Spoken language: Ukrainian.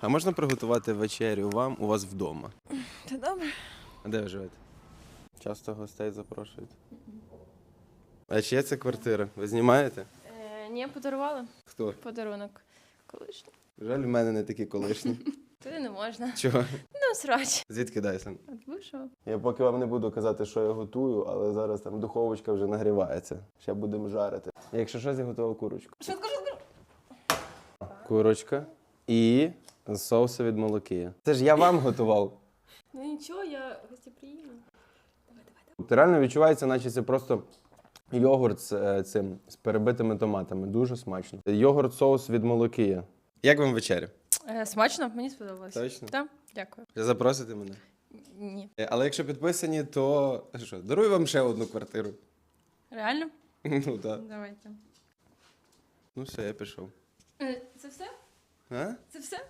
А можна приготувати вечерю вам у вас вдома? Та добре. А де ви живете? Часто гостей запрошують. А чия це квартира? Ви знімаєте? Е, ні, подарували Хто? подарунок. Колишній. Жаль, в мене не такі колишні. Туди не можна. Чого? Ну, срач. Звідки Дайсон? От вийшов. Я поки вам не буду казати, що я готую, але зараз там духовочка вже нагрівається. Ще будемо жарити. Якщо щось, я готував курочку. Швидко, швидко. Курочка і соуси від молокія. Це ж я вам готував. Ну нічого, я гостеприємна. Тобто реально відчувається, наче це просто йогурт з е, цим з перебитими томатами. Дуже смачно. Йогурт соус від молокія. Як вам вечеря? Е, смачно, мені сподобалось. Точно? Так, дякую. Запросите мене. Ні. Е, Але якщо підписані, то що, дарую вам ще одну квартиру. Реально? Ну так. Давайте. Ну все, я пішов. Е, це все? А? Це все?